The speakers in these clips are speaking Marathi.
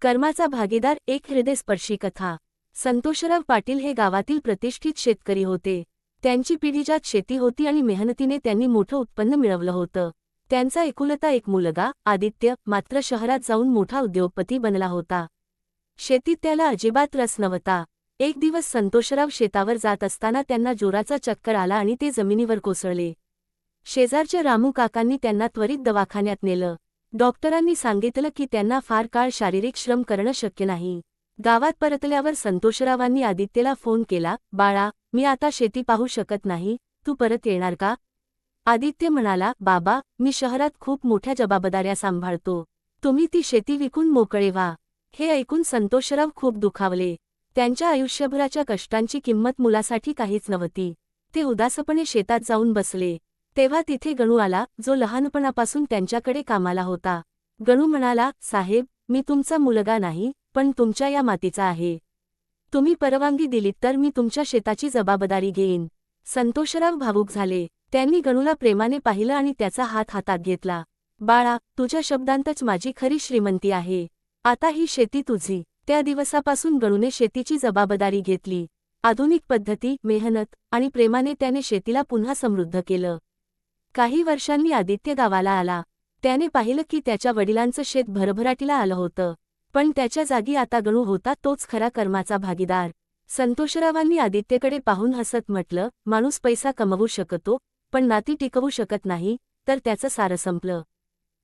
कर्माचा भागीदार एक हृदयस्पर्शी कथा. संतोषराव पाटील हे गावातील प्रतिष्ठित शेतकरी होते. त्यांची पिढीजात शेती होती आणि मेहनतीने त्यांनी मोठं उत्पन्न मिळवलं होतं. त्यांचा एकुलता एक मुलगा आदित्य मात्र शहरात जाऊन मोठा उद्योगपती बनला होता. शेतीत त्याला अजिबात रस नव्हता. एक दिवस संतोषराव शेतावर जात असताना त्यांना जोराचा चक्कर आला आणि ते जमिनीवर कोसळले. शेजारच्या रामू काकांनी त्यांना त्वरित दवाखान्यात नेलं. डॉक्टरांनी सांगितलं की त्यांना फार काळ शारीरिक श्रम करणं शक्य नाही. गावात परतल्यावर संतोषरावांनी आदित्यला फोन केला बाळा मी आता शेती पाहू शकत नाही तू परत येणार का? आदित्य म्हणाला बाबा मी शहरात खूप मोठ्या जबाबदाऱ्या सांभाळतो. तुम्ही ती शेती विकून मोकळे व्हा. हे ऐकून संतोषराव खूप दुखावले. त्यांच्या आयुष्यभराच्या कष्टांची किंमत मुलासाठी काहीच नव्हती. ते उदासपणे शेतात जाऊन बसले. तेव्हा तिथे गणू आला जो लहानपणापासून त्यांच्याकडे कामाला होता. गणू म्हणाला साहेब मी तुमचा मुलगा नाही पण तुमच्या या मातीचा आहे. तुम्ही परवानगी दिलीत तर मी तुमच्या शेताची जबाबदारी घेईन. संतोषराव भावूक झाले. त्यांनी गणूला प्रेमाने पाहिलं आणि त्याचा हात हातात घेतला. बाळा तुझ्या शब्दांतच माझी खरी श्रीमंती आहे. आता ही शेती तुझी. त्या दिवसापासून गणूने शेतीची जबाबदारी घेतली. आधुनिक पद्धती मेहनत आणि प्रेमाने त्याने शेतीला पुन्हा समृद्ध केलं. काही वर्षांनी आदित्य गावाला आला. त्याने पाहिलं की त्याच्या वडिलांचं शेत भरभराटीला आलं होतं. पण त्याच्या जागी आता गणू होता तोच खरा कर्माचा भागीदार. संतोषरावांनी आदित्यकडे पाहून हसत म्हटलं माणूस पैसा कमवू शकतो पण नाती टिकवू शकत नाही तर त्याचं सारं संपलं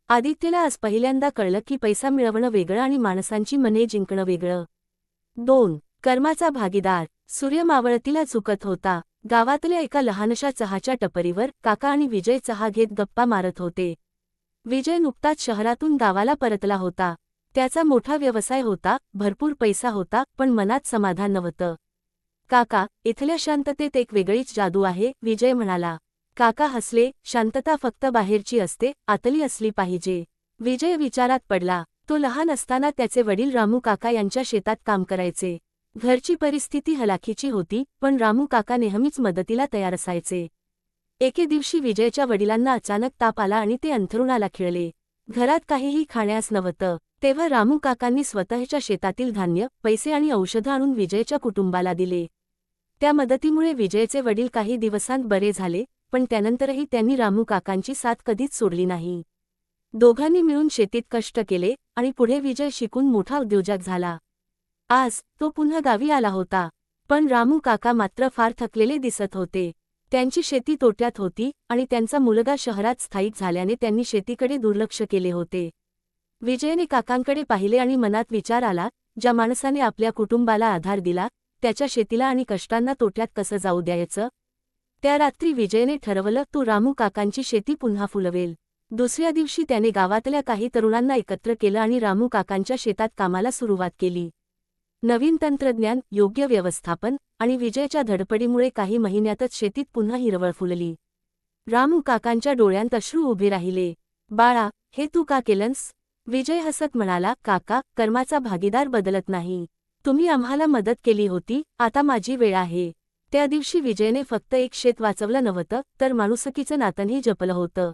आदित्यला आज पहिल्यांदा कळलं की पैसा मिळवणं वेगळं आणि माणसांची मने जिंकणं वेगळं. दोन कर्माचा भागीदार. सूर्य मावळतीला चुकत होता. गावातल्या एका लहानशा चहाच्या टपरीवर काका आणि विजय चहा घेत गप्पा मारत होते. विजय नुकताच शहरातून गावाला परतला होता. त्याचा मोठा व्यवसाय होता भरपूर पैसा होता पण मनात समाधान नव्हतं. काका इथल्या शांततेत एक वेगळीच जादू आहे विजय म्हणाला. काका हसले शांतता फक्त बाहेरची असते आतली असली पाहिजे. विजय विचारात पडला. तो लहान असताना त्याचे वडील रामू काका यांच्या शेतात काम करायचे. घरची परिस्थिती हलाखीची होती पण रामू काका नेहमीच मदतीला तयार असायचे. एके दिवशी विजयच्या वडिलांना अचानक ताप आला आणि ते अंथरुणाला खिळले. घरात काहीही खाण्यास नव्हतं तेव्हा रामू काकांनी स्वतःच्या शेतातील धान्य पैसे आणि औषधं आणून विजयच्या कुटुंबाला दिले. त्या मदतीमुळे विजयचे वडील काही दिवसांत बरे झाले पण त्यानंतरही त्यांनी रामू काकांची साथ कधीच सोडली नाही. दोघांनी मिळून शेतीत कष्ट केले आणि पुढे विजय शिकून मोठा उद्योजक झाला. आज तो पुन्हा गावी आला होता. पण रामू काका मात्र फार थकलेले दिसत होते. त्यांची शेती तोट्यात होती आणि त्यांचा मुलगा शहरात स्थायिक झाल्याने त्यांनी शेतीकडे दुर्लक्ष केले होते. विजयने काकांकडे पाहिले आणि मनात विचार आला ज्या माणसाने आपल्या कुटुंबाला आधार दिला त्याच्या शेतीला आणि कष्टांना तोट्यात कसं जाऊ द्यायचं? त्या रात्री विजयने ठरवलं तो रामू काकांची शेती पुन्हा फुलवेल. दुसऱ्या दिवशी त्याने गावातल्या काही तरुणांना एकत्र केलं आणि रामू काकांच्या शेतात कामाला सुरुवात केली. नवीन तंत्रज्ञान योग्य व्यवस्थापन आणि विजयच्या धडपडीमुळे काही महिन्यातच शेतीत पुन्हा हिरवळ फुलली. रामू काकांच्या डोळ्यांत अश्रू उभे राहिले. बाळा हे तू का केलंस? विजय हसत म्हणाला काका कर्माचा भागीदार बदलत नाही. तुम्ही आम्हाला मदत केली होती आता माझी वेळ आहे. त्या दिवशी विजयने फक्त एक शेत वाचवलं नव्हतं तर माणुसकीचं नातंही जपलं होतं.